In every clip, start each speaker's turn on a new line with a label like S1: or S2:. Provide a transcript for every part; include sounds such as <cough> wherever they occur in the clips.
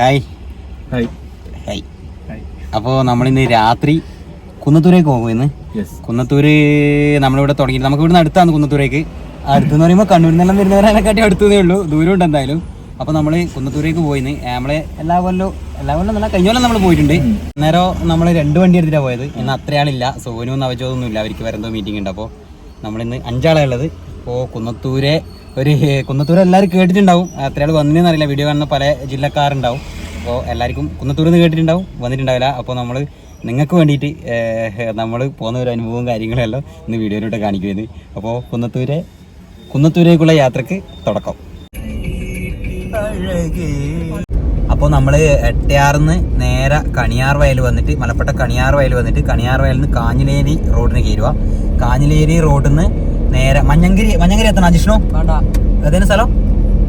S1: Hi.
S2: Hi.
S1: Hi. അപ്പോൾ നമ്മളിന്ന് രാത്രി കുന്നത്തൂരേക്ക് പോകും ഇന്ന്. കുന്നത്തൂര് നമ്മളിവിടെ തുടങ്ങി നമുക്ക് ഇവിടുന്ന് അടുത്താണ് കുന്നത്തൂരേക്ക്. അടുത്തെന്ന് പറയുമ്പോൾ കണ്ണൂരിൽ നിന്നെല്ലാം വരുന്നവരെക്കാട്ടി അടുത്തതേ ഉള്ളൂ. ദൂരമുണ്ട് എന്തായാലും. അപ്പോൾ നമ്മൾ കുന്നത്തൂരേക്ക് പോയിന്ന് നമ്മളെ എല്ലാ കൊല്ലവും എല്ലാ കൊല്ലം നല്ല കഴിഞ്ഞ കൊല്ലം നമ്മൾ പോയിട്ടുണ്ട്. അന്നേരം നമ്മൾ രണ്ട് വണ്ടി എടുത്തിട്ടാണ് പോയത്. ഇന്ന് അത്രയാളില്ല. ആളില്ല സോനു നവജോതൊന്നും ഇല്ല അവർക്ക് വരെന്തോ മീറ്റിംഗ് ഉണ്ട്. അപ്പോൾ നമ്മളിന്ന് അഞ്ചാളേ ഉള്ളത്. അപ്പോൾ കുന്നത്തൂരെ ഒരു കുന്നത്തൂർ എല്ലാവരും കേട്ടിട്ടുണ്ടാവും. എത്ര ആൾ വന്നതെന്ന് അറിയില്ല. വീഡിയോ കാണുന്ന പല ജില്ലക്കാരുണ്ടാവും. അപ്പോൾ എല്ലാവർക്കും കുന്നത്തൂർ നിന്ന് കേട്ടിട്ടുണ്ടാവും. വന്നിട്ടുണ്ടാവില്ല. അപ്പോൾ നമ്മൾ നിങ്ങൾക്ക് വേണ്ടിയിട്ട് നമ്മൾ പോകുന്ന ഒരു അനുഭവവും കാര്യങ്ങളെല്ലാം ഇന്ന് വീഡിയോയിലൂടെ കാണിക്കുന്നത്. അപ്പോൾ കുന്നത്തൂരെ കുന്നത്തൂരേക്കുള്ള യാത്രയ്ക്ക് തുടക്കം. അപ്പോൾ നമ്മൾ എട്ടയാറിന്ന് നേരെ കണിയാർ വയൽ വന്നിട്ട് മലപ്പെട്ട കണിയാർ വയൽ വന്നിട്ട് കണിയാർ വയലിൽ നിന്ന് കാഞ്ഞിലേരി റോഡിന് കയറുക. കാഞ്ഞിലേരി റോഡിൽ നിന്ന് നേരെ മഞ്ഞങ്കിരി മഞ്ഞങ്കിരി എത്തണം അജിഷ്ണു. ഏതേനും സ്ഥലം?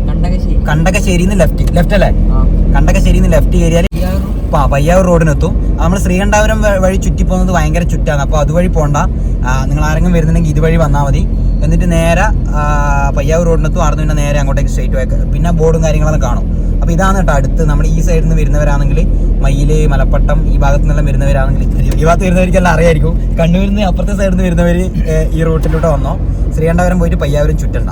S3: കണ്ടകശ്ശേരി.
S1: കണ്ടകശ്ശേരിന്ന് ലെഫ്റ്റ് ലെഫ്റ്റ് അല്ലേ? കണ്ടകശ്ശേരിന്ന് ലെഫ്റ്റ് കയറിയാൽ ആ പയ്യാവൂർ റോഡിനെത്തും നമ്മൾ ശ്രീകണ്ഠാപുരം വഴി ചുറ്റി പോകുന്നത് ഭയങ്കര ചുറ്റാണ്. അപ്പോൾ അതുവഴി പോണ്ട. നിങ്ങൾ ആരെങ്കിലും വരുന്നുണ്ടെങ്കിൽ ഇതുവഴി വന്നാൽ മതി. എന്നിട്ട് നേരെ പയ്യാവൂർ റോഡിനെത്തും ആർന്നു പിന്നെ നേരെ അങ്ങോട്ടേക്ക് സ്ട്രേറ്റ് പോയി പിന്നെ ബോർഡും കാര്യങ്ങളൊക്കെ കാണും. അപ്പോൾ ഇതാണ് കേട്ടോ അടുത്ത് നമ്മൾ ഈ സൈഡിൽ നിന്ന് വരുന്നവരാണെങ്കിൽ മയിൽ മലപ്പട്ടം ഈ ഭാഗത്തു നിന്നെല്ലാം വരുന്നവരാണെങ്കിൽ ഈ ഭാഗത്ത് വരുന്നവർക്കെല്ലാം അറിയായിരിക്കും. കണ്ണൂരിൽ നിന്ന് അപ്പുറത്തെ സൈഡിൽ നിന്ന് വരുന്നവർ ഈ റൂട്ടിലൂടെ വന്നോ. ശ്രീകണ്ഠപുരം പോയിട്ട് പയ്യാവരും ചുറ്റണ്ട.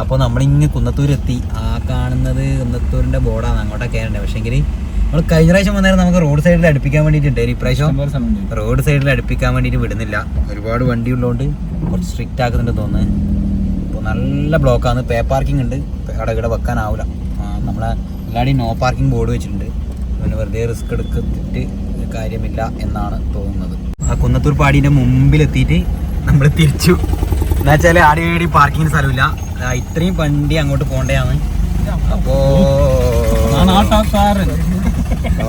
S1: അപ്പോൾ നമ്മളിങ്ങ് കുന്നത്തൂരെത്തി. ആ കാണുന്നത് കുന്നത്തൂരിന്റെ ബോർഡാണ്. അങ്ങോട്ടൊക്കെ കയറേണ്ടത് പക്ഷേങ്കിൽ നമ്മൾ കഴിഞ്ഞ പ്രാവശ്യം വന്നേരം നമുക്ക് റോഡ് സൈഡിൽ അടുപ്പിക്കാൻ വേണ്ടിയിട്ടുണ്ട്. ഇപ്രാവശ്യം
S2: പ്രാവശ്യം
S1: റോഡ് സൈഡിൽ അടുപ്പിക്കാൻ വേണ്ടിയിട്ട് വിടുന്നില്ല. ഒരുപാട് വണ്ടി ഉള്ളതുകൊണ്ട് കുറച്ച് സ്ട്രിക്റ്റ് ആക്കുന്നുണ്ട് തോന്നുന്നത് ഇപ്പോൾ നല്ല ബ്ലോക്കാണ് പേ പാർക്കിംഗ് ഉണ്ട്. അവിടെ ഇവിടെ വെക്കാനാവില്ല നമ്മളെ എല്ലാവരുടെയും നോ പാർക്കിംഗ് ബോർഡ് വെച്ചിട്ടുണ്ട്. പിന്നെ വെറുതെ റിസ്ക് എടുക്കത്തിട്ട് കാര്യമില്ല എന്നാണ് തോന്നുന്നത്. ആ കുന്നത്തൂർ പാടീന്റെ മുമ്പിലെത്തിയിട്ട് നമ്മൾ തിരിച്ചു. എന്താ വെച്ചാൽ ആടി ആടി പാർക്കിങ്ങിന് സ്ഥലമില്ല. ഇത്രയും വണ്ടി അങ്ങോട്ട് പോകേണ്ടതാണ് അപ്പോ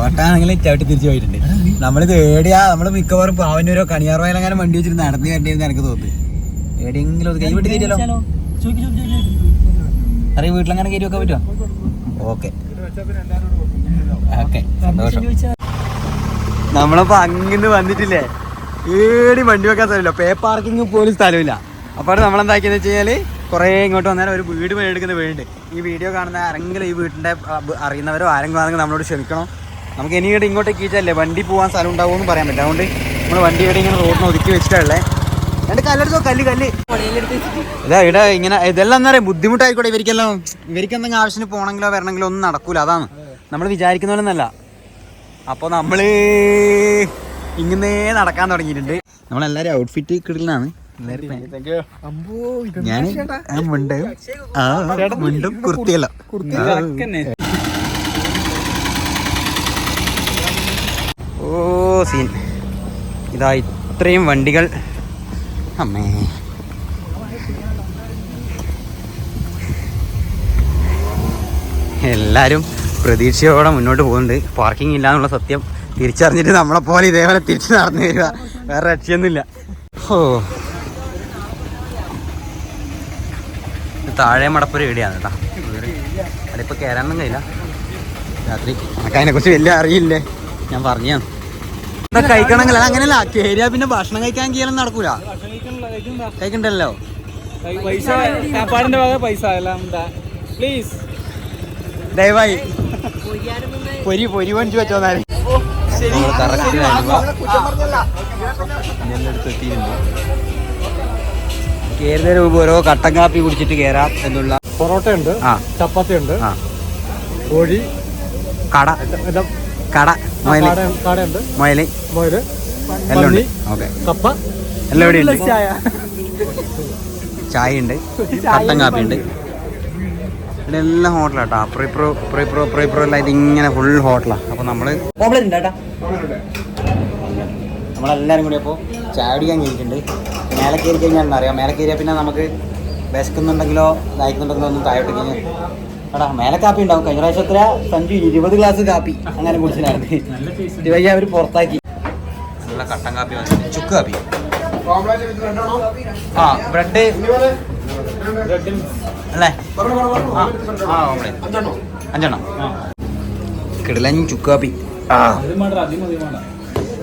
S1: ഓട്ടാണെങ്കിൽ ചവിട്ടി തിരിച്ചു പോയിട്ടുണ്ട്. നമ്മളിത് ഏടിയാ നമ്മൾ മിക്കവാറും പാവന്നൂരോ അങ്ങനെ വണ്ടി വെച്ചിട്ട് നടന്നു കണ്ടിരുന്ന എനിക്ക് തോന്നുന്നു. എവിടെയെങ്കിലും ഒന്ന് കൈ വിട്ട് കയറ്റിയാലോ അറിയ വീട്ടിലങ്ങനെ കയറ്റി വെക്കാൻ പറ്റുമോ ഓക്കെ. ഓക്കെ സന്തോഷം. നമ്മളപ്പോ അങ്ങിന്ന് വന്നിട്ടില്ലേ? ഏടി വണ്ടി വെക്കാൻ സ്ഥലമില്ല. പേ പാർക്കിംഗ് പോലും സ്ഥലമില്ല. അപ്പോൾ നമ്മളെന്താക്കിയെന്ന് വെച്ച് കഴിഞ്ഞാൽ കുറേ ഇങ്ങോട്ട് വന്നാൽ ഒരു വീട് പണിയെടുക്കുന്ന വീടുണ്ട് ഈ വീഡിയോ കാണുന്ന ആരെങ്കിലും ഈ വീടിന്റെ അറിയുന്നവരോ ആരെങ്കിലും ആണെങ്കിൽ നമ്മളോട് ക്ഷമിക്കണം. നമുക്ക് ഇനി ഇവിടെ ഇങ്ങോട്ടേക്ക് ഈച്ചല്ലേ വണ്ടി പോകാൻ സ്ഥലം ഉണ്ടാവുമെന്ന് പറയാൻ പറ്റില്ല. അതുകൊണ്ട് നമ്മൾ വണ്ടി ഇവിടെ ഇങ്ങനെ റോഡിന് ഒതുക്കി വെച്ചിട്ടുള്ളേ രണ്ട് കല്ലെടുത്തോ? കല്ല് കല്ല്. ഇതാ ഇവിടെ ഇങ്ങനെ ഇതെല്ലാം എന്താ പറയുക ബുദ്ധിമുട്ടായിക്കോട്ടെ ഇവർക്കെല്ലാം ഇവർക്ക് എന്തെങ്കിലും ആവശ്യത്തിന് പോകണമെങ്കിലോ വരണമെങ്കിലോ ഒന്നും നടക്കൂല. അതാണ്. നമ്മൾ വിചാരിക്കുന്ന പോലെ ഒന്നല്ല. അപ്പോൾ നമ്മൾ ഇങ്ങനെ നടക്കാൻ തുടങ്ങിയിട്ടുണ്ട്. നമ്മളെല്ലാവരും ഔട്ട്ഫിറ്റ് കിടലാണ്. ഞാൻ ആ മുണ്ട് ആ മുണ്ടും കുർത്തിയല്ല ഓ സീൻ ഇതാ ഇത്രയും വണ്ടികൾ. അമ്മേ. എല്ലാവരും പ്രതീക്ഷയോടെ മുന്നോട്ട് പോകുന്നുണ്ട്. പാർക്കിംഗ് ഇല്ല എന്നുള്ള സത്യം തിരിച്ചറിഞ്ഞിട്ട് നമ്മളെ പോലെ ഇതേപോലെ തിരിച്ച് നടന്നു വരിക. വേറെ രക്ഷയൊന്നുമില്ല. ഓ. താഴെ മടപ്പൊരു എവിടെയാണ് കേട്ടോ. അതിപ്പോൾ കയറാനൊന്നും കഴിയില്ല. രാത്രി. നമുക്ക് അതിനെക്കുറിച്ച് വലിയ അറിയില്ലേ? ഞാൻ പറഞ്ഞു കഴിക്കണമെങ്കിൽ അങ്ങനെയല്ല കേറിയ പിന്നെ ഭക്ഷണം കഴിക്കാൻ കീഴിലും നടക്കൂല. കഴിക്കണ്ടല്ലോ.
S2: പൈസ പൈസ എല്ലാം പ്ലീസ്
S1: ദയവായി. പൊരി പൊരി പണിച്ചു വെച്ചോ കേരള രൂപ ഓരോ കട്ടൻ കാപ്പി കുടിച്ചിട്ട് കയറാം എന്നുള്ള
S2: പൊറോട്ട ഉണ്ട് ചപ്പാത്തി ഉണ്ട് കോഴി
S1: കട. കട
S2: മൊയൽ. കാടയുണ്ട് മുയൽ.
S1: എല്ലാം ഉണ്ട്. ഓക്കെ.
S2: കപ്പ.
S1: എല്ലാം ഇവിടെ ഉണ്ട്.
S2: ചായ.
S1: ചായ ഉണ്ട്. കട്ടൻ കാപ്പി ഉണ്ട് ഇവിടെ എല്ലാം ഹോട്ടലാട്ടോ. ഇപ്പുറം ഇപ്പുറം ഇപ്പുറം എല്ലാം ഇതിങ്ങനെ ഫുൾ ഹോട്ടലാണ് അപ്പോൾ നമ്മൾ നമ്മളെല്ലാരും കൂടി അപ്പോൾ ചായ കുടിക്കാൻ കഴിഞ്ഞിട്ടുണ്ട് മേലെ കയറി കഴിഞ്ഞാൽ അറിയാം? മേലെ കയറിയാൽ പിന്നെ നമുക്ക് വിശക്കുന്നുണ്ടെങ്കിലോ ദാഹിക്കുന്നുണ്ടെങ്കിലോ ഒന്നും താഴോട്ട് കഴിഞ്ഞാൽ എടാ മേലെ കാപ്പി ഉണ്ടാവും. കഴിഞ്ഞ പ്രാവശ്യം എത്ര? സഞ്ജു ഇരുപത് ഗ്ലാസ് കാപ്പി അങ്ങനെ കുടിച്ചിട്ടുണ്ടായിരുന്നു. ഇത് അവർ അവർ പുറത്താക്കി. നല്ല കട്ടൻ കാപ്പി ചുക്ക് കാപ്പി. ആ ബ്രെഡ് അല്ലേ? അഞ്ചെണ്ണം. കിടലൻ ചുക്ക് കാപ്പി. ആ.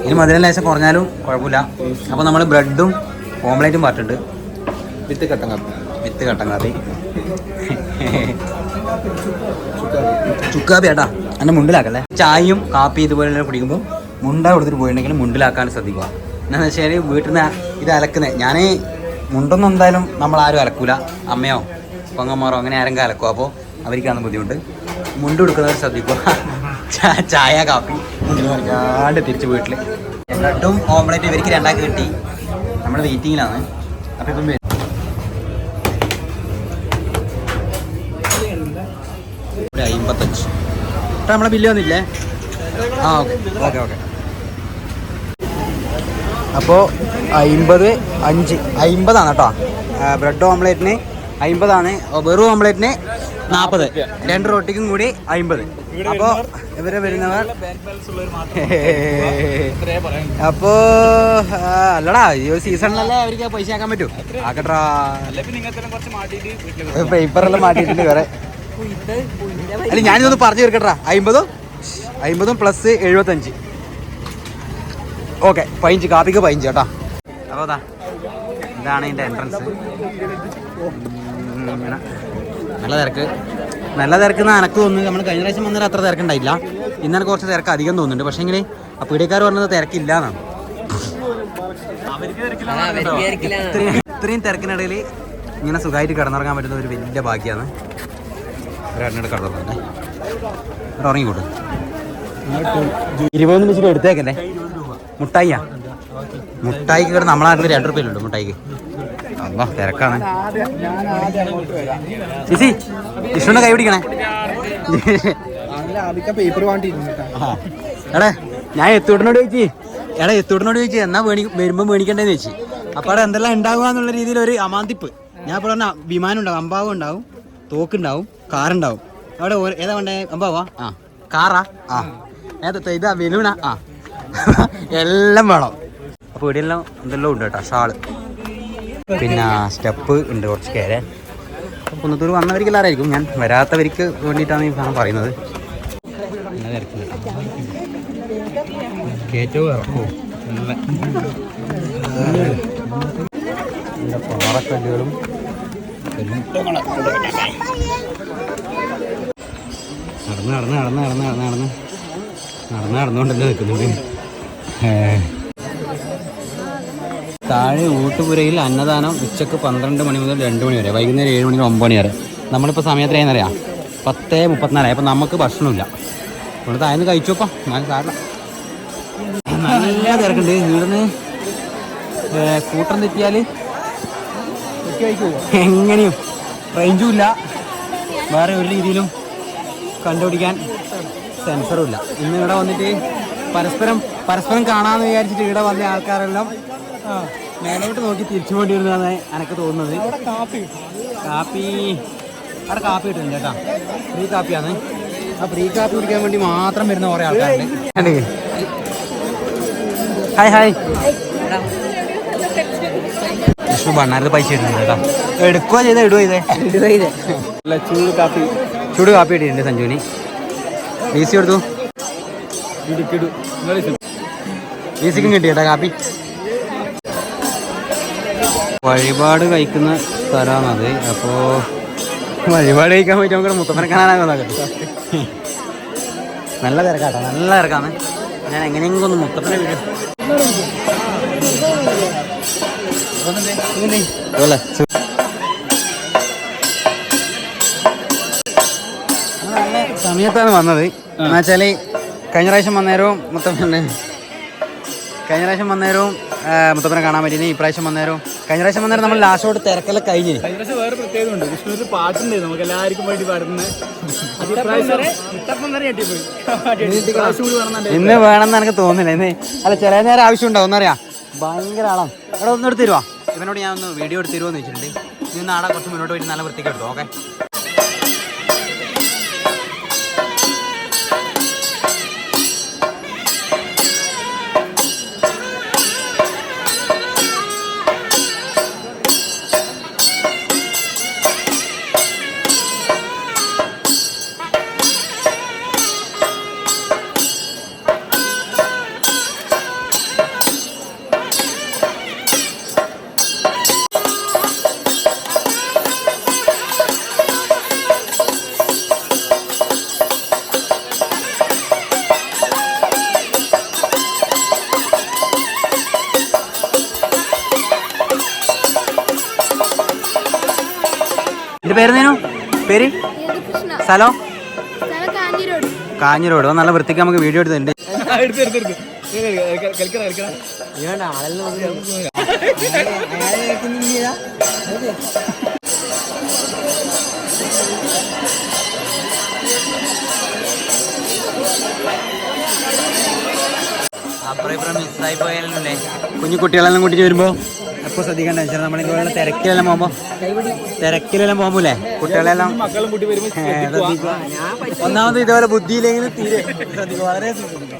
S1: ഇനി മധുരം ലേശം കുറഞ്ഞാലും കുഴപ്പമില്ല. അപ്പോൾ നമ്മൾ ബ്രെഡും ഓംലേറ്റും പാട്ടുണ്ട്
S2: വിത്ത് കട്ടൻ കാപ്പി.
S1: വിത്ത് കട്ടൻ കാപ്പി. ചുക്കാപ്പി ഏട്ടാ എന്നെ മുണ്ടിലാക്കല്ലേ? ചായയും കാപ്പി ഇതുപോലെ കുടിക്കുമ്പോൾ മുണ്ട കൊടുത്തിട്ട് പോയിട്ടുണ്ടെങ്കിൽ മുണ്ടിലാക്കാൻ ശ്രദ്ധിക്കുക. എന്നാന്ന് വെച്ചാൽ വീട്ടിൽ നിന്ന് ഇത് അലക്കുന്നത് ഞാൻ മുണ്ടൊന്നും എന്തായാലും നമ്മൾ ആരും അലക്കൂല. അമ്മയോ പൊങ്ങന്മാരോ അങ്ങനെ ആരെങ്കിലും അലക്കും അപ്പോൾ അവർക്കാണ് ബുദ്ധിമുട്ട്. മുണ്ട് കൊടുക്കുന്നവർ ശ്രദ്ധിക്കുക. ചായ കാപ്പി മുണ്ടാണ്ട് തിരിച്ച് വീട്ടിൽ ബ്രെഡും ഓംലേറ്റ് ഇവർക്ക് രണ്ടാക്കി കിട്ടി. നമ്മൾ വെയിറ്റിങ്ങിലാണ് അപ്പോൾ ഇപ്പം ഏട്ടാ നമ്മളെ ബില്ല് വന്നില്ലേ? ആ ഓക്കെ ഓക്കെ ഓക്കെ അപ്പോൾ അമ്പത് അഞ്ച്. അമ്പതാണ് കേട്ടോ. ബ്രെഡ് ഓംലേറ്റിന് അമ്പതാണ് വെറും ഓംലേറ്റിന് നാൽപ്പത് രണ്ട് റൊട്ടിക്കും കൂടി അമ്പത് അപ്പോൾ ഇവരെ വരുന്നവർ <laughs> അപ്പോ അല്ലടാ ഈ ഒരു സീസണിലല്ലേ അവർക്ക് പൈസ ആക്കാൻ പറ്റൂ? ആക്കട്ടാ. പേപ്പറെല്ലാം മാറ്റിയിട്ടുണ്ട് വേറെ. അല്ല ഞാനിതൊന്ന് പറഞ്ഞു തീർക്കട്ടാ അമ്പതും അമ്പതും പ്ലസ് എഴുപത്തഞ്ച്. ഓക്കെ പതിനഞ്ച് കാപ്പിക്ക് പതിനഞ്ച് കേട്ടോ. അപ്പോൾ അതാ ഇതാണ് ഇതിന്റെ എൻട്രൻസ് നല്ല തിരക്ക്. നല്ല തിരക്ക് എന്ന് എനക്ക് തോന്നുന്നു. നമ്മൾ കഴിഞ്ഞ പ്രാവശ്യം വന്നേരം അത്ര തിരക്കുണ്ടായില്ല. ഇന്നലെ കുറച്ച് തിരക്ക് അധികം തോന്നുന്നുണ്ട്. പക്ഷേ എങ്കിൽ ആ പീഡിയക്കാർ പറഞ്ഞത് തിരക്കില്ല എന്നാണ് ഇത്രയും ഇത്രയും തിരക്കിനിടയിൽ ഇങ്ങനെ സുഖമായിട്ട് കിടന്നിറങ്ങാൻ പറ്റുന്ന ഒരു വലിയ ഭാഗ്യമാണ് ഒരാടിനോട് തന്നെ ഇവിടെ ഉറങ്ങിക്കൂട്ട് ഇരുപത് മിനിറ്റ് എടുത്തേക്കല്ലേ? മുട്ടായിയാ? മുട്ടായിക്ക് ഇവിടെ നമ്മളെ നാട്ടിൽ രണ്ട് ഉണ്ട് മുട്ടായിക്ക്. അല്ല തിരക്കാണ്. ചേച്ചി വിഷ്ണുവിനെ കൈ പിടിക്കണേ. എടേ ഞാൻ എത്തൂട്ടിനോട് ചോദിച്ചു. എടാ എത്തൂട്ടിനോട് ചോദിച്ചു എന്നാ വേണി വരുമ്പോൾ മേണിക്കണ്ടേന്ന് ചോദിച്ചു. അപ്പോൾ അവിടെ എന്തെല്ലാം ഉണ്ടാവുക എന്നുള്ള രീതിയിൽ ഒരു അമാന്തിപ്പ്. ഞാൻ ഇപ്പോൾ പറഞ്ഞ വിമാനം ഉണ്ടാവും അമ്പാവും ഉണ്ടാവും തോക്കുണ്ടാവും കാറുണ്ടാവും. അവിടെ ഏതാ വേണ്ടേ? അമ്പാവാ ആ. കാറാ? ആ. ഏതാ ഇതാ ബലൂണാ ആ. എല്ലാം വേണം. അപ്പോൾ ഇവിടെയെല്ലാം എന്തെല്ലാം ഉണ്ട് കേട്ടോ? ഷാൾ. പിന്നെ സ്റ്റെപ്പ് ഉണ്ട് കുറച്ച് കയറാൻ കുന്നത്തൂർ വന്നവർക്ക് എല്ലാവരായിരിക്കും. ഞാൻ വരാത്തവർക്ക് വേണ്ടിയിട്ടാണ് ഈ സാധനം പറയുന്നത്. കയറ്റവും നല്ല. പാറക്കല്ലുകളും നടന്ന് നടന്ന് നടന്ന് നടന്ന് നടന്ന് നടന്ന്. നടന്ന് നടന്നുകൊണ്ടല്ലേ നിൽക്കുന്നുണ്ട്. താഴെ ഊട്ടുപുരയിൽ അന്നദാനം ഉച്ചയ്ക്ക് പന്ത്രണ്ട് മണി മുതൽ രണ്ട് മണി വരെ. വൈകുന്നേരം ഏഴ് മണി ഒമ്പത് മണി വരെ. നമ്മളിപ്പോൾ സമയത്ത് അറിയാം? പത്ത് മുപ്പത്തിനാലായി അപ്പം നമുക്ക് ഭക്ഷണമില്ല. ഇവിടെ താഴ്ന്ന് കഴിച്ചോപ്പം. ഞാൻ കാരണം നല്ല തിരക്കുണ്ട്. ഇവിടുന്ന് കൂട്ടം തെറ്റിയാൽ എങ്ങനെയും. റേഞ്ചും ഇല്ല. വേറെ ഒരു രീതിയിലും കണ്ടുപിടിക്കാൻ സെൻസറും ഇല്ല. ഇന്ന് ഇവിടെ വന്നിട്ട് പരസ്പരം പരസ്പരം കാണാമെന്ന് വിചാരിച്ചിട്ട് ഇവിടെ വന്ന ആൾക്കാരെല്ലാം മേലോട്ട് നോക്കി തിരിച്ചു പോണ്ടി വരുന്നതാണ് എനിക്ക് തോന്നുന്നത്. കാപ്പി അവിടെ കാപ്പി കിട്ടുന്നുണ്ട് കേട്ടോ. ഫ്രീ കാപ്പിയാണ്. ആ ഫ്രീ കാപ്പി കുടിക്കാൻ വേണ്ടി മാത്രം വരുന്ന കുറേ ആൾക്കാരുണ്ട്. Hi hi. വിഷ്ണു ഭണ്ണാരത്ത് പൈസ ഇടുന്നുണ്ട് കേട്ടോ. എടുക്കുക ചെയ്തേ ഇടുക ചെയ്തേ.
S2: അല്ല ചൂട് കാപ്പി.
S1: ചൂട് കാപ്പി ഇട്ടിട്ടുണ്ട് സഞ്ജുവിന്. ഡി സി കൊടുത്തു.
S2: ഇടുക്കിടു
S1: ഡി സിക്കും കിട്ടി കേട്ടാ കാപ്പി. വഴിപാട് കഴിക്കുന്ന സ്ഥലമാണത്. അപ്പോ വഴിപാട് കഴിക്കാൻ പറ്റും നമുക്ക് മുത്തപ്പനെ കാണാനാകുന്നത് നല്ല തിരക്കാട്ടോ. നല്ല തിരക്കാണ്. ഞാൻ എങ്ങനെയെങ്കിലും ഒന്ന് മുത്തപ്പനെ വിളിക്കും അതുപോലെ സമയത്താണ് വന്നത്? എന്നുവെച്ചാൽ വെച്ചാൽ കഴിഞ്ഞ പ്രാവശ്യം വന്നേരവും മുത്തപ്പനെ കഴിഞ്ഞ പ്രാവശ്യം വന്നേരവും മുത്തപ്പനെ കാണാൻ പറ്റിയില്ല ഈ പ്രാവശ്യം വന്നേരവും കഴിഞ്ഞ പ്രാവശ്യം വന്നേരം നമ്മൾ ലാസ്റ്റോട് തിരക്കെല്ലാം കഴിഞ്ഞു.
S2: കഴിഞ്ഞ പ്രാവശ്യം വേറെ പ്രത്യേകത ഉണ്ട്. പാട്ടുണ്ട് നമുക്ക് എല്ലാവർക്കും വേണ്ടി പാടുന്നത്
S1: ഇന്ന് വേണമെന്ന് എനിക്ക് തോന്നുന്നില്ല. ഇന്ന് അല്ല ചില നേരം ആവശ്യം ഉണ്ടാവും. ഒന്നറിയാം. ഭയങ്കര ആളാണ് അവിടെ ഒന്ന് എടുത്തിരുവാ ഇവനോട് ഞാൻ ഒന്ന് വീഡിയോ എടുത്ത് തരുമോ എന്ന് വെച്ചിട്ടുണ്ട് ഇന്ന് നാളെ കുറച്ച് മുന്നോട്ട് പോയിട്ട് നല്ല വൃത്തിക്ക് എടുത്തു ഓക്കെ? എന്റെ പേര്? നേനു പേര്
S3: കൃഷ്ണ
S1: സ്ഥലം
S3: കാഞ്ഞിരോട്
S1: കാഞ്ഞിരോട് നല്ല വൃത്തിക്ക് നമുക്ക് വീഡിയോ എടുത്തിട്ടുണ്ട്. അപ്പുറം ഇപ്പുറം മിസ്സായി പോയാലല്ലേ? കുഞ്ഞു കുട്ടികളെല്ലാം കൂട്ടിട്ട് വരുമ്പോ എപ്പോ ശ്രദ്ധിക്കേണ്ട വെച്ചാൽ നമ്മളിങ്ങനെ തിരക്കിലെല്ലാം പോകുമ്പോ തിരക്കിലെല്ലാം പോകുമ്പോലേ കുട്ടികളെല്ലാം. ഒന്നാമത് ഇതുപോലെ ബുദ്ധിയില്ലെങ്കിൽ തീരെ വളരെ ശ്രദ്ധിക്കുക.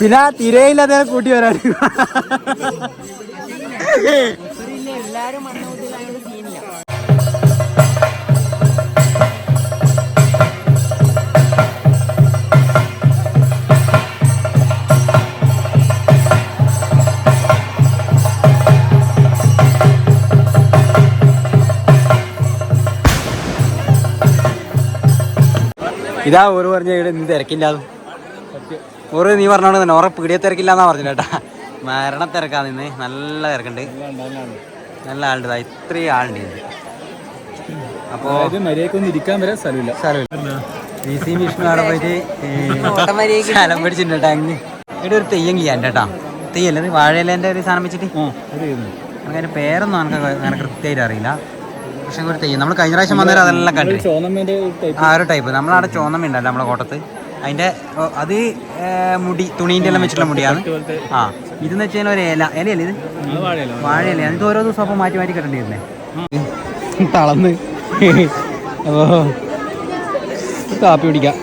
S1: പിന്നെ തിരയില്ലാതെ കൂട്ടി വരാൻ ഇതാ ഓറ് പറഞ്ഞ ഇവിടെ നീ തിരക്കില്ലാതും. ഓറ് നീ പറഞ്ഞോണ്ട് തന്നെ ഓറെ പീടിയ തിരക്കില്ലാന്നാ പറഞ്ഞു കേട്ടാ. മരണ തിരക്കാ നിന്ന്. നല്ല തിരക്കുണ്ട്. നല്ല ആളുണ്ട്. ഇത്രയും ആളുണ്ട്. അപ്പോ
S2: അതായത് മര്യാദക്കൊന്നും ഇരിക്കാൻ വരെ സ്ഥലമില്ല.
S1: സ്ഥലമില്ല. വി സി വിഷ്ണു അവിടെ പോയിട്ട് ഈ സ്ഥലം പിടിച്ചിട്ടുണ്ട് അങ്ങ് ഇവിടെ ഒരു തെയ്യം ചെയ്യാൻ കേട്ടാ. തെയ്യല്ലേ വാഴയിലേന്റെ ഒരു സാധനം വെച്ചിട്ട്? അതിന്റെ പേരൊന്നും എനിക്ക് അങ്ങനെ കൃത്യമായിട്ട് അറിയില്ല. കൂടി തെയ്യം. നമ്മൾ കഴിഞ്ഞ പ്രാവശ്യം വന്നേരം അതെല്ലാം കണ്ടു ആ ഒരു ടൈപ്പ് നമ്മളവിടെ ചോന്നമ്മ ഉണ്ടല്ലോ നമ്മളെ കോട്ടത്ത്. അതിന്റെ അത് മുടി തുണീന്റെ എല്ലാം വെച്ചിട്ടുള്ള മുടിയാണ്. ആ ഇതെന്ന് വെച്ചാൽ ഒരു ഇല. ഇലയല്ലേ ഇത്?
S2: വാഴയല്ലോ
S1: ഇത് ഓരോ ദിവസം അപ്പം മാറ്റി മാറ്റി കെട്ടേണ്ടിയിരുന്നേ തളന്ന്. അപ്പോ കാപ്പി കുടിക്കാം.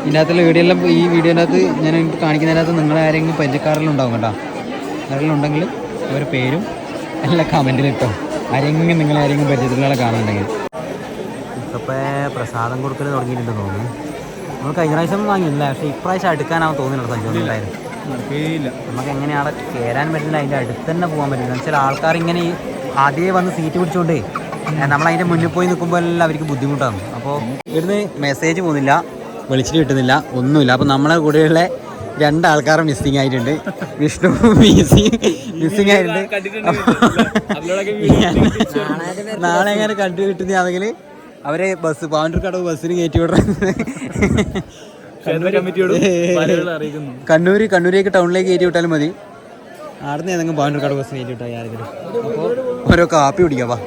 S1: ഇതിന്റെ അകത്തുള്ള വീഡിയോ എല്ലാം ഈ വീഡിയോനകത്ത് ഞാൻ കാണിക്കുന്നതിനകത്ത് നിങ്ങളെ ആരെങ്കിലും പരിചയക്കാരെല്ലാം ഉണ്ടാവും കേട്ടോ. ആരെങ്കിലും ഉണ്ടെങ്കിൽ അവരുടെ പേരും എല്ലാം കമന്റിൽ ഇട്ടോ. ആരെങ്കിലും നിങ്ങളെ ആരെങ്കിലും പരിചയത്തിലുള്ള കാണുന്നുണ്ടെങ്കിൽ. ഇപ്പം പ്രസാദം കൊടുക്കൽ തുടങ്ങിയിട്ടുണ്ടെന്ന് തോന്നുന്നു. നമ്മൾ കഴിഞ്ഞ പ്രാവശ്യം വാങ്ങിയില്ല പക്ഷേ ഇപ്രാവശ്യം അടുക്കാനാവും തോന്നുന്നത്
S2: നടക്കുകയില്ല
S1: നമുക്ക് എങ്ങനെയാണ് അവിടെ കയറാൻ പറ്റില്ല അതിന്റെ അടുത്ത് തന്നെ പോകാൻ പറ്റില്ല. എന്ന് വെച്ചാൽ ആൾക്കാർ ഇങ്ങനെ ഈ ആദ്യമേ വന്ന് സീറ്റ് പിടിച്ചോണ്ട് നമ്മൾ അതിന്റെ മുന്നിൽ പോയി നിൽക്കുമ്പോൾ എല്ലാം അവർക്ക് ബുദ്ധിമുട്ടാണ്. അപ്പോൾ ഇവിടുന്ന് മെസ്സേജ് പോകുന്നില്ല വിളിച്ചിട്ട് കിട്ടുന്നില്ല ഒന്നുമില്ല. അപ്പോൾ നമ്മളെ കൂടെയുള്ള രണ്ടാൾക്കാർ മിസ്സിങ് ആയിട്ടുണ്ട്. വിഷ്ണു മിസ്സി മിസ്സിങ് ആയിട്ടുണ്ട്. നാളെ എങ്ങനെ കണ്ടു കിട്ടുന്നതാണെങ്കിൽ അവരെ ബസ് പാവണ്ടൂർക്കടവ് ബസ്സിന് കയറ്റി വിടണം.
S2: കണ്ണൂര്
S1: കണ്ണൂർ കണ്ണൂരേക്ക് ടൗണിലേക്ക് കയറ്റി വിട്ടാലും മതി. ആടുന്ന് ഏതെങ്കിലും പാവണ്ടൂർക്കടവ് ബസ്സിന് കയറ്റി വിട്ടാൽ ആരെങ്കിലും. അപ്പോൾ ഓരോ കാപ്പി കുടിക്കാം വാ.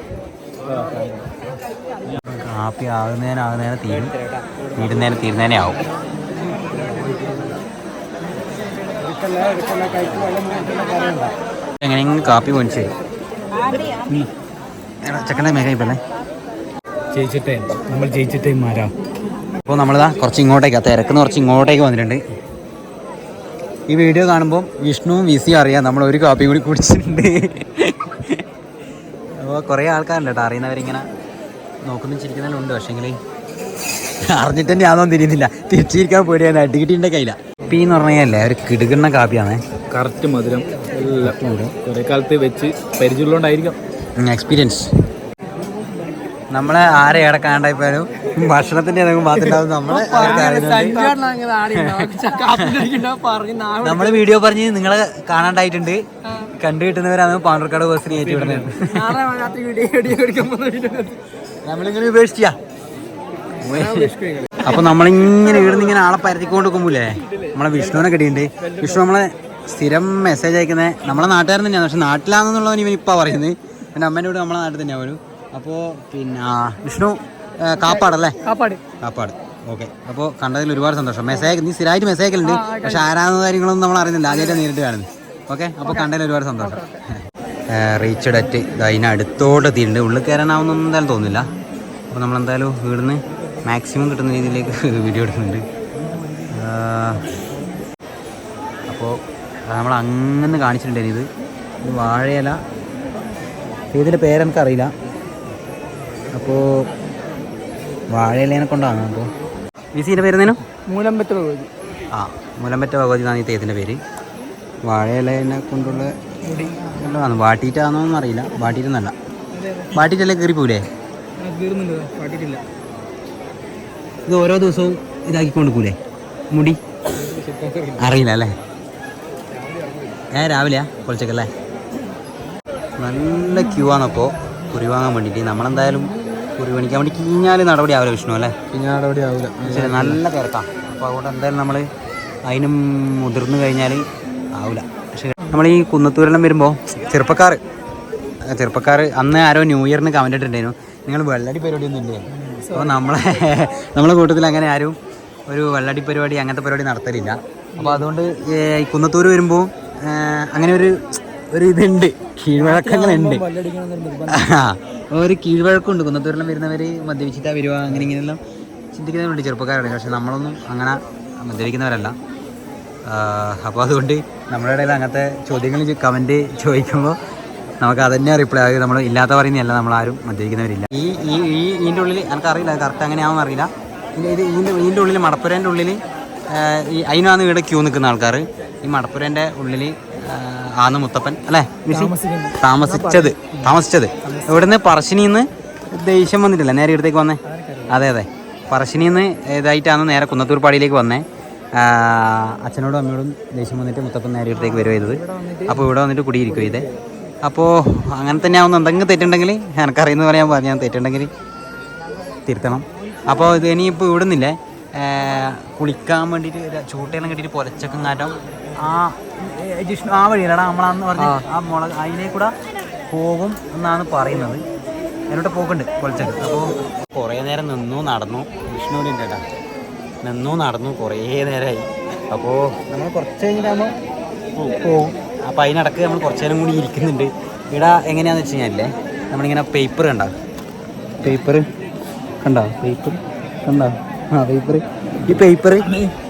S1: കാപ്പി ആകുന്നതിനാകുന്നതിനെ ആകുന്നതിന് തീരും. തീരുന്നതിന് തീരുന്നതിനെ ആവും. എങ്ങനെയെങ്കിലും കാപ്പി പൊനിച്ച് ചെക്കന്റെ മേഘ ഇപ്പല്ലേ
S2: ജയിച്ചിട്ടേ നമ്മൾ ജയിച്ചിട്ടേ മാരാ
S1: അപ്പോൾ നമ്മളിതാ കുറച്ച് ഇങ്ങോട്ടേക്ക് തിരക്കുന്ന കുറച്ച് ഇങ്ങോട്ടേക്ക് വന്നിട്ടുണ്ട്. ഈ വീഡിയോ കാണുമ്പോൾ വിഷ്ണുവും വിസിയും അറിയാം നമ്മൾ ഒരു കാപ്പി കൂടി കുടിച്ചിട്ടുണ്ട്. അപ്പോൾ കുറേ ആൾക്കാരുണ്ട് കേട്ടോ അറിയുന്നവരിങ്ങനെ നോക്കുന്നു ചിരിക്കുന്നതിലുണ്ട് പക്ഷേങ്കിൽ അറിഞ്ഞിട്ട് തന്നെ യാതൊന്നും തിരിയുന്നില്ല. തിരിച്ചിരിക്കാൻ പേടിയാണ് അടികിട്ടിന്റെ കയ്യില. കാപ്പി എന്ന് പറഞ്ഞാൽ അല്ലേ ഒരു കിടുകണ്ണ കാപ്പിയാണ്.
S2: കറക്റ്റ് മധുരം എല്ലാം കുറെ കാലത്ത് വെച്ച് പരിചയമുള്ളതുകൊണ്ടായിരിക്കും.
S1: എക്സ്പീരിയൻസ് നമ്മളെ ആരെ ഏടെ കാണാണ്ടായിപ്പോയാലും ഭക്ഷണത്തിന്റെ ഏതെങ്കിലും ഭാഗത്തുണ്ടാവും നമ്മളെ. നമ്മൾ വീഡിയോ പറഞ്ഞ് നിങ്ങളെ കാണാണ്ടായിട്ടുണ്ട്. കണ്ടു കിട്ടുന്നവരാണ് പാണ്ടർക്കാട് ബസ്സിന് കയറ്റി വിടുന്നത് നമ്മളിങ്ങനെ ഉപേക്ഷിച്ചാ. അപ്പൊ നമ്മളിങ്ങനെ ഇവിടുന്ന് ഇങ്ങനെ ആളെ പരത്തിക്കൊണ്ട് നിൽക്കുമ്പോലേ നമ്മളെ വിഷ്ണുവിനെ കിട്ടിയിട്ടുണ്ട്. വിഷ്ണു നമ്മളെ സ്ഥിരം മെസ്സേജ് അയക്കുന്നത് നമ്മളെ നാട്ടുകാരൻ തന്നെയാണ്. പക്ഷെ നാട്ടിലാണെന്നുള്ളവൻ ഇവൻ ഇപ്പം പറയുന്നത്. അമ്മേന്റെ കൂടെ നമ്മളെ നാട്ടിൽ തന്നെയാണ് വരും അപ്പോൾ പിന്നെ വിഷ്ണു കാപ്പാടല്ലേ?
S4: കാപ്പാട്.
S1: കാപ്പാട്. ഓക്കെ. അപ്പോൾ കണ്ടതിൽ ഒരുപാട് സന്തോഷം. മെസ്സേജ് നീ സ്ഥിരമായിട്ട് മെസ്സേജ് അയക്കലുണ്ട്. പക്ഷെ ആരാന്ന കാര്യങ്ങളൊന്നും നമ്മൾ അറിയുന്നില്ല. ആദ്യമായിട്ട് നേരിട്ട് കാണുന്നത്. ഓക്കെ? അപ്പോൾ കണ്ടതിൽ ഒരുപാട് സന്തോഷം. റീച്ച് ഡറ്റ് അതിന് അടുത്തോട്ട് എത്തിയിട്ടുണ്ട്. ഉള്ളിൽ കയറാനാവുന്നൊന്നും എന്തായാലും തോന്നുന്നില്ല. അപ്പോൾ നമ്മളെന്തായാലും വീടിന്ന് മാക്സിമം കിട്ടുന്ന രീതിയിലേക്ക് വീഡിയോ എടുക്കുന്നുണ്ട്. അപ്പോൾ നമ്മൾ അങ്ങനെ കാണിച്ചിട്ടുണ്ടായിരുന്നു ഇത്. വാഴയില. ഇതിന്റെ പേരെനിക്കറിയില്ല അപ്പോൾ വാഴയിലേനെ കൊണ്ടാണ് അപ്പോൾ വിസിന്റെ പേരുന്നേനു
S4: മൂലമ്പറ്റ ഭഗവതി.
S1: ആ മൂലമ്പറ്റ ഭഗവതി എന്നാണ് ഈ തേതിന്റെ പേര്. വാഴയിലേനെ കൊണ്ടുള്ള നല്ലതാണ്. വാട്ടിയിട്ടാണോന്നും അറിയില്ല വാട്ടിയിട്ടൊന്നല്ല. വാട്ടിയിട്ടല്ലേ കയറി പോവില്ലേ
S4: തീർന്നുണ്ട് പാട്ടിട്ടില്ല
S1: ഇത് ഓരോ ദിവസവും ഇതാക്കിക്കൊണ്ട് കൂലേ മുടി? അറിയില്ല അല്ലേ? ഏ രാവിലെയാ പൊളിച്ചക്കല്ലേ നല്ല ക്യൂ ആണപ്പോൾ കുറി വാങ്ങാൻ വേണ്ടിയിട്ട് നമ്മളെന്തായാലും കുറി വണിക്കാൻ വേണ്ടി കിഞ്ഞാൽ നടപടി ആവില്ല വിഷ്ണു അല്ലേ?
S4: നടപടി ആവില്ല.
S1: ശരി നല്ല തിരക്കാണ് അപ്പോൾ അതുകൊണ്ട് എന്തായാലും നമ്മൾ അതിനും മുതിർന്നു കഴിഞ്ഞാൽ ആവില്ല. പക്ഷേ നമ്മൾ ഈ കുന്നത്തൂരെല്ലാം വരുമ്പോൾ ചെറുപ്പക്കാർ ചെറുപ്പക്കാർ അന്ന് ആരോ ന്യൂ ഇയറിന് കമന്റ് ഇട്ടിട്ടുണ്ടായിരുന്നു. നിങ്ങൾ വെള്ളടി പരിപാടിയൊന്നും ഇല്ലേ? അപ്പോൾ നമ്മളെ <laughs> നമ്മളെ കൂട്ടത്തിൽ അങ്ങനെ ആരും ഒരു വെള്ളടി പരിപാടി അങ്ങനത്തെ പരിപാടി നടത്തലില്ല. അപ്പോൾ അതുകൊണ്ട് ഈ കുന്നത്തൂർ വരുമ്പോൾ അങ്ങനെ ഒരു ഒരു ഇതുണ്ട്. കീഴ്വഴക്കങ്ങളുണ്ട്. <laughs> ഒരു കീഴ്വഴക്കമുണ്ട് കുന്നത്തൂരിലും വരുന്നവർ മദ്യപിച്ചിട്ടാ വരുക അങ്ങനെ ഇങ്ങനെയെല്ലാം ചിന്തിക്കുന്നവരുണ്ട് ചെറുപ്പക്കാരുണ്ട് പക്ഷെ നമ്മളൊന്നും അങ്ങനെ മദ്യപിക്കുന്നവരല്ല. അപ്പോൾ അതുകൊണ്ട് നമ്മുടെ ഇടയിൽ അങ്ങനത്തെ ചോദ്യങ്ങൾ കമന്റ് ചോദിക്കുമ്പോൾ നമുക്ക് അതന്നെ റിപ്ലൈ ആകും നമ്മൾ ഇല്ലാത്ത പറയുന്നതല്ല ആരും മദ്യപിക്കുന്നവരില്ല. ഈ ഈ ഈ ഇതിന്റെ ഉള്ളിൽ എനിക്കറിയില്ല കറക്റ്റ് അങ്ങനെയാണെന്ന് അറിയില്ല. ഇത് ഇത് ഇതിന്റെ ഇതിന്റെ ഉള്ളിൽ മടപ്പുരേന്റെ ഉള്ളിൽ ഈ അതിനാണ് ഇവിടെ ക്യൂ നിൽക്കുന്ന ആൾക്കാർ ഈ മടപ്പുരേന്റെ ഉള്ളിൽ ആന്ന് മുത്തപ്പൻ അല്ലേ? താമസിച്ചത് താമസിച്ചത്. ഇവിടുന്ന് പറശ്ശിനിന്ന് ദേഷ്യം വന്നിട്ടില്ല നേരെ ഇവിടത്തേക്ക് വന്നേ. അതെ അതെ. പറശ്ശിനിന്ന് ഇതായിട്ടാണ് നേരെ കുന്നത്തൂർ പാടിയിലേക്ക് വന്നേ അച്ഛനോടും അമ്മയോടും ദേഷ്യം വന്നിട്ട് മുത്തപ്പൻ നേരെ ഇവിടത്തേക്ക് ചെയ്തത്. അപ്പോൾ ഇവിടെ വന്നിട്ട് കുടിയിരിക്കും ഇത് അപ്പോൾ അങ്ങനെ തന്നെ ആവുന്ന എന്തെങ്കിലും തെറ്റുണ്ടെങ്കിൽ എനിക്കറിയുന്ന പോലെ ഞാൻ പറഞ്ഞു ഞാൻ തെറ്റുണ്ടെങ്കിൽ തിരുത്തണം. അപ്പോൾ ഇത് ഇനിയിപ്പോൾ ഇവിടുന്നില്ലേ? കുളിക്കാൻ വേണ്ടിയിട്ട് ചൂട്ടയെല്ലാം കെട്ടിയിട്ട് പൊലച്ചക്കും കാറ്റം ആ ജിഷ്ണു ആ വഴിയല്ലടാ നമ്മളാന്ന് പറഞ്ഞ ആ. മുളക് അതിനെ കൂടെ പോകും എന്നാണ് പറയുന്നത്. അതിലോട്ട് പോക്കുണ്ട് പൊലച്ചക്ക് അപ്പോൾ കുറേ നേരം നിന്നു നടന്നു. വിഷ്ണുവിന്റെ ഉണ്ടാ ഉണ്ട് കേട്ടാ നിന്നു നടന്നു കുറേ നേരമായി അപ്പോൾ നമ്മൾ കുറച്ച് കഴിഞ്ഞിട്ടാകുമ്പോൾ പോകും അപ്പോൾ അതിനിടക്ക് നമ്മൾ കുറച്ച് നേരം കൂടി ഇരിക്കുന്നുണ്ട്. ഇവിടെ എങ്ങനെയാണെന്ന് വെച്ച് കഴിഞ്ഞാലേ നമ്മളിങ്ങനെ പേപ്പർ കണ്ടോ? പേപ്പർ കണ്ടോ? പേപ്പർ കണ്ടോ? ആ പേപ്പർ ഈ പേപ്പർ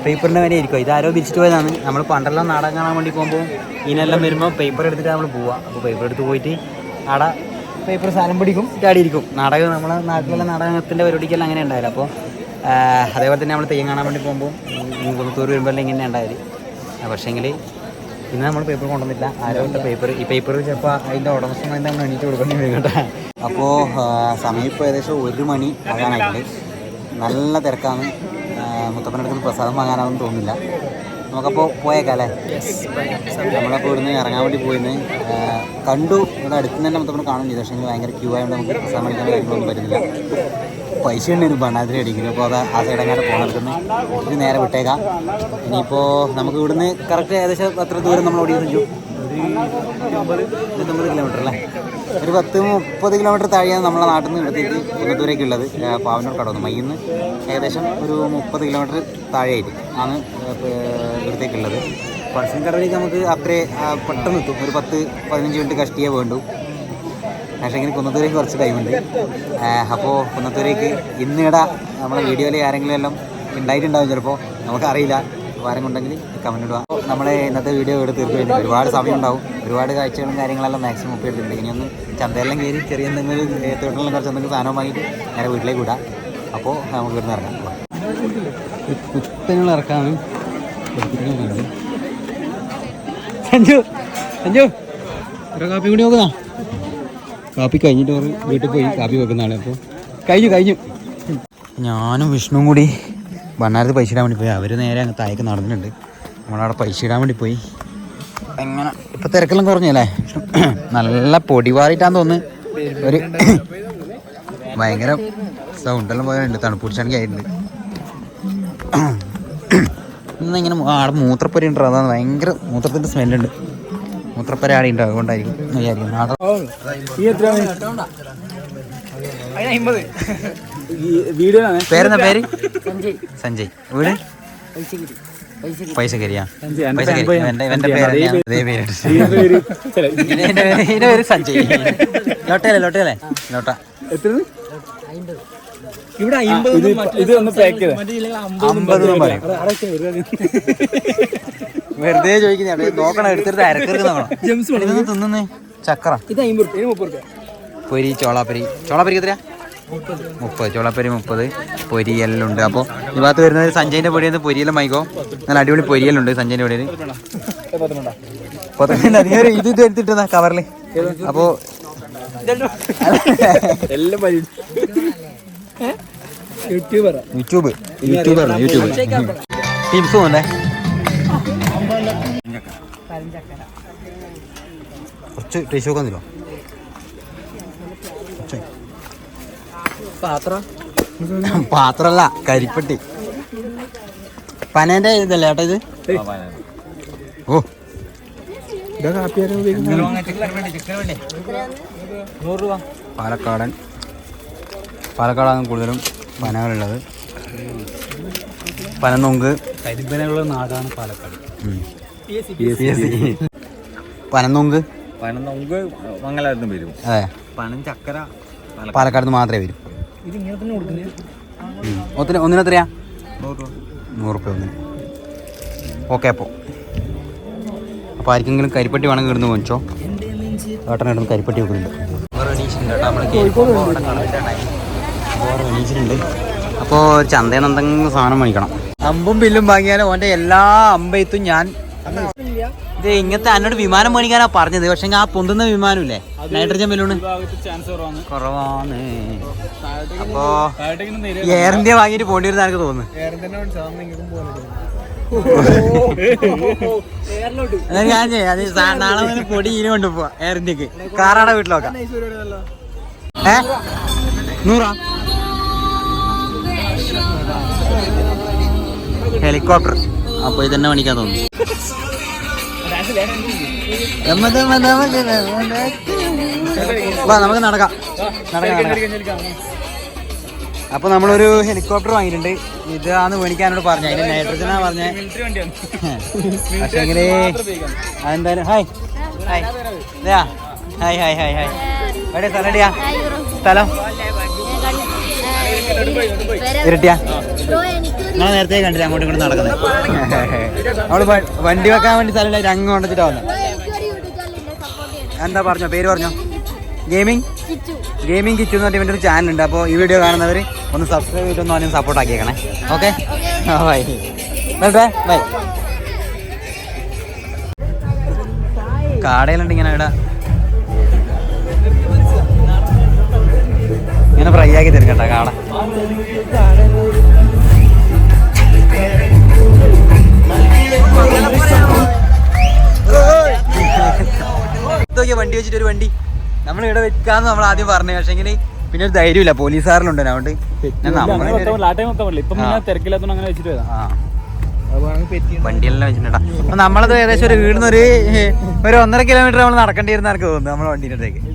S1: പേപ്പറിന്റെ വരെ ഇരിക്കും ഇതാരോ വിരിച്ചിട്ട് പോയതാണ്. നമ്മൾ പണ്ടെല്ലാം നാടകം കാണാൻ വേണ്ടി പോകുമ്പോൾ ഇതിനെല്ലാം വരുമ്പോൾ പേപ്പർ എടുത്തിട്ട് നമ്മൾ പോവുക അപ്പോൾ പേപ്പർ എടുത്ത് പോയിട്ട് ആടെ പേപ്പർ സാധനം പിടിക്കും ചാടി ഇരിക്കും നാടകം നമ്മളെ നാട്ടിലുള്ള നാടകത്തിന്റെ പരിപാടിക്കെല്ലാം അങ്ങനെ ഉണ്ടായില്ല. അപ്പോൾ അതേപോലെ തന്നെ നമ്മൾ തെയ്യം കാണാൻ വേണ്ടി പോകുമ്പോൾ ഈ കുളത്തൂർ വരുമ്പോൾ ഇങ്ങനെ ഉണ്ടായത്. പക്ഷേങ്കിൽ ഇന്ന് നമ്മൾ പേപ്പർ കൊണ്ടുവന്നില്ല ആരോ ഇട്ട പേപ്പർ ഈ പേപ്പർ ചിലപ്പോൾ അതിന്റെ ഉടമസ്ഥൻ അതിന്റെ നമ്മൾ എണീറ്റ് കൊടുക്കേണ്ടി വരും കേട്ടോ. അപ്പോൾ സമയം ഇപ്പോൾ ഏകദേശം ഒരു മണി ആകാനായിട്ടുണ്ട്. നല്ല തിരക്കാണ്. മുത്തപ്പനടുത്ത് അടുത്ത് പ്രസാദം വാങ്ങാനാണെന്ന് തോന്നുന്നില്ല. നമുക്കപ്പോൾ പോയേക്കാം അല്ലേ? നമ്മളപ്പോൾ ഇവിടുന്ന് ഇറങ്ങാൻ വേണ്ടി പോയിന്ന്. കണ്ടു. ഇവിടെ അടുത്ത് തന്നെ മുത്തപ്പനെ കാണുന്നുണ്ട് പക്ഷേ ഭയങ്കര ക്യൂ ആയതുകൊണ്ട് നമുക്ക് പ്രസാദം മേടിക്കാൻ കാര്യങ്ങളൊന്നും പറ്റുന്നില്ല. പൈസ ഉണ്ടായിരുന്നു ഭണ്ണാതിരി അടിക്കുന്നു അപ്പോൾ അത് ആ സൈഡ് അങ്ങനെ പോകണമെടുക്കുന്നു ഇത് നേരെ വിട്ടേക്കാം. ഇനിയിപ്പോൾ നമുക്ക് ഇവിടുന്ന് കറക്റ്റ് ഏകദേശം എത്ര ദൂരം നമ്മൾ ഓടി ഒരു ഇരുപത് ഇരുപത്തൊമ്പത് കിലോമീറ്റർ അല്ലേ? ഒരു പത്ത് മുപ്പത് കിലോമീറ്റർ താഴെയാണ് നമ്മളെ നാട്ടിൽ നിന്ന് ഇവിടത്തേക്ക് കുന്നത്തൂരേക്ക് ഉള്ളത്. പാവനൂർ കടന്ന് നിന്ന് ഏകദേശം ഒരു മുപ്പത് കിലോമീറ്റർ താഴെയായിട്ട് ആണ് ഇവിടത്തേക്കുള്ളത് കടലിലേക്ക് നമുക്ക് അത്രേ പെട്ടെന്ന് എത്തും. ഒരു പത്ത് പതിനഞ്ച് മിനിറ്റ് കഷ്ടിയേ വേണ്ടൂ. പക്ഷേ ഇങ്ങനെ കുന്നത്തൂരേക്ക് കുറച്ച് ടൈമുണ്ട്. അപ്പോൾ കുന്നത്തൂരേക്ക് ഇന്നിടെ നമ്മുടെ വീഡിയോയിൽ ആരെങ്കിലും എല്ലാം ഉണ്ടായിട്ടുണ്ടാവും ചിലപ്പോൾ നമുക്കറിയില്ല. വാരം ഉണ്ടെങ്കിൽ കമന്റ് ഇടുക. നമ്മളെ ഇന്നത്തെ വീഡിയോ ഇവിടെ തീർത്ത് ഒരുപാട് സമയം ഉണ്ടാവും ഒരുപാട് കാഴ്ചകളും കാര്യങ്ങളെല്ലാം മാക്സിമം ഒക്കെ എടുത്തിട്ടുണ്ട് ഇനിയൊന്ന് ചന്തയെല്ലാം കയറി ചെറിയ എന്തെങ്കിലും തോട്ടിലെല്ലാം കുറച്ച് എന്തെങ്കിലും സാധനം വാങ്ങിയിട്ട് നേരെ വീട്ടിലേക്ക് വിടാം. അപ്പോൾ നമുക്ക് ഇവിടുന്ന് ഇറങ്ങാം. കുത്തങ്ങൾ ഇറക്കാണ്. സഞ്ജു സഞ്ജു ഒരു കാപ്പി കൂടി നോക്കുന്നോ കാപ്പി കഴിഞ്ഞിട്ട് വീട്ടിൽ പോയി കാപ്പി വെക്കുന്ന ആളെ അപ്പോൾ കഴിഞ്ഞു കഴിഞ്ഞു. ഞാനും വിഷ്ണുവും കൂടി ഭണ്ണാരത്ത് പൈസ ഇടാൻ വേണ്ടി പോയി. അവർ നേരെ അങ്ങ് താഴേക്ക് നടന്നിട്ടുണ്ട്. നമ്മളവിടെ പൈസ ഇടാൻ വേണ്ടി പോയി. എങ്ങനെ? ഇപ്പൊ തിരക്കെല്ലാം കുറഞ്ഞല്ലേ? നല്ല പൊടിവാറിയിട്ടാന്ന് തോന്നുന്നു. ഒരു ഭയങ്കര സൗണ്ടെല്ലാം പോയുണ്ട് തണുപ്പ് പിടിച്ചാണെങ്കിൽ ആയിട്ടുണ്ട് ഇന്നിങ്ങനെ ആടെ മൂത്രപ്പൊരി ഉണ്ട് അതാണ് ഭയങ്കര മൂത്രത്തിന്റെ സ്മെല്ലുണ്ട് മൂത്രപ്പര ആടെ ഉണ്ട് അതുകൊണ്ടായിരിക്കും
S2: വീഡിയോയാണ്
S1: പേരെന്താ പേര്? സഞ്ജയ്. വീട്? പൈസക്കരിയാ
S2: സഞ്ജയ്, <laughs>
S1: പേര് സഞ്ജയ്. ലോട്ടയല്ലേ ലോട്ടയല്ലേ? ലോട്ട.
S2: എത്ര ഇവിടെ അമ്പത് ഇത് ഒന്ന് പാക്ക് ചെയ്ത.
S1: അമ്പത് വെറുതെ ചോദിക്കുന്നേ നോക്കണം എടുത്തിട്ട് അരക്കരുത് <laughs> തിന്നുന്നേ? ചക്ര.
S2: ഇത് അമ്പത് റുപ്യ മുപ്പത്
S1: പൊരി ചോളാപ്പരി. ചോളാപ്പരി എത്രയാ? മുപ്പത്. ചോളാപ്പരി മുപ്പത്. പൊരി എല്ലാം ഉണ്ട് അപ്പോൾ ഈ ഭാഗത്ത് വരുന്നത് സഞ്ജയിന്റെ പൊടിയിൽ നിന്ന് പൊരിയെല്ലാം വാങ്ങിക്കോ. നല്ല അടിപൊളി പൊരിയെല്ലാം സഞ്ജയിന്റെ പൊടിയിൽ. നീ ഒരു ഇത് ഇത് എടുത്തിട്ടാ കവറിൽ അപ്പോൾ
S2: എല്ലാം
S1: യൂട്യൂബ്. YouTuber YouTube. ടീംസ് പോകണ്ടേ കുറച്ച് ടേസ്റ്റ് നോക്കാൻ തരുമോ
S2: പാത്രം?
S1: പാത്രമല്ല കരിപ്പെട്ടി. പനേന്റെ ഇതല്ലേ ഏട്ടാ ഇത്? ഓ. പാലക്കാടൻ. പാലക്കാടാണ് കൂടുതലും പനകളുള്ളത്. പനനൊങ്ക്.
S2: കരിമ്പനകളുടെ നാടാണ് പാലക്കാട്.
S1: ഉം.
S5: പനന്നൊങ്ക് മംഗലായിരുന്നു വരും.
S1: അതെ
S5: പനം ചക്കര
S1: പാലക്കാട്. നിന്ന് മാത്രമേ വരും. ഒത്തിന് ഒന്നിനെത്രയാ
S5: നൂറ് രൂപ.
S1: നൂറ് റുപ്യ ഒന്നിന്. ഓക്കെ അപ്പോൾ അപ്പോൾ ആർക്കെങ്കിലും കരിപ്പട്ടി വേണമെങ്കിൽ ഇടുന്ന് ഏട്ടനെ ഏട്ടനായിട്ടൊന്ന് കരിപ്പട്ടി വെക്കുന്നുണ്ട് അപ്പോൾ ചന്തയിൽ നിന്ന് എന്തെങ്കിലും സാധനം വാങ്ങിക്കണം. അമ്പും ബില്ലും വാങ്ങിയാലും ഓന്റെ എല്ലാ അമ്പയത്തും ഞാൻ ഇത് ഇങ്ങനത്തെ എന്നോട് വിമാനം മേടിക്കാനാ പറഞ്ഞത്. പക്ഷെ ആ പൊന്തുന്ന വിമാനമില്ലേ? Nitrogen balloon?
S2: ഭാഗത്ത് ചാൻസ് കുറവാണ്.
S1: അപ്പോ എയർ ഇന്ത്യ വാങ്ങിയിട്ട് പോണ്ടി വരുന്ന എനിക്ക് തോന്നുന്നു? ഞാൻ ചെയ്യാം. നാളെ മുതൽ പൊടി ഇനി കൊണ്ടുപോവാ എയർ ഇന്ത്യയ്ക്ക് കാറാടെ വീട്ടിലോക്കാം ഏ? നൂറാ? ഹെലികോപ്റ്റർ അപ്പൊ ഇതന്നെ പണിക്കാൻ തോന്നുന്നു. നമുക്ക് നടക്കാം. നടക്കാം നടക്കാം. അപ്പൊ നമ്മളൊരു ഹെലികോപ്റ്റർ വാങ്ങിയിട്ടുണ്ട്. ഇതാന്ന് മേടിക്കാനോട് പറഞ്ഞ. അതിന്റെ നൈട്രജനാ പറഞ്ഞേ. <laughs> പക്ഷെങ്കിൽ അതെന്തായാലും hi. Hi. Hi hi hi hi. എവിടെ സ്ഥലം എവിടെയാ? സ്ഥലം? ഇരട്ടിയാ? ഞാൻ നേരത്തെ കണ്ടില്ല അങ്ങോട്ടും ഇങ്ങോട്ടും നടക്കുന്നത്. അവൾ വണ്ടി വെക്കാൻ വേണ്ടി സ്ഥലമില്ല അങ്ങ് കൊണ്ടിട്ടാ
S3: ചെയ്യണം
S1: എന്താ പറഞ്ഞോ? പേര് പറഞ്ഞോ? ഗെയിമിംഗ്? ഗെയിമിംഗ് കിച്ചു എന്ന് പറഞ്ഞ ഒരു ചാനൽ ഉണ്ട്. അപ്പോൾ ഈ വീഡിയോ കാണുന്നവർ ഒന്ന് സബ്സ്ക്രൈബ് ചെയ്തിട്ട് ഒന്ന് ആദ്യം സപ്പോർട്ട് ആക്കിയേക്കണേ. ഓക്കെ? ബൈ ബൈ ബൈ കാടയിലുണ്ട് ഇങ്ങനെ ഇവിടെ. ഇങ്ങനെ ഫ്രൈ ആക്കി തരും കേട്ടോ കാട. വണ്ടി വെച്ചിട്ട് ഒരു വണ്ടി. നമ്മൾ ഇവിടെ വെക്കാന്ന് നമ്മൾ ആദ്യം പറഞ്ഞു പക്ഷെ പിന്നെ ഒരു ധൈര്യമില്ല. പോലീസുകാരിലുണ്ട് അതുകൊണ്ട് വണ്ടിയെല്ലാം വെച്ചിട്ടുണ്ടാ. അപ്പൊ നമ്മളത് ഏകദേശം ഒരു വീടിന്ന് ഒരു ഒരു ഒന്നര കിലോമീറ്റർ നമ്മൾ നടക്കേണ്ടി വരുന്ന എനിക്ക് തോന്നുന്നു നമ്മളെ വണ്ടീന്റെ അടുത്തേക്ക്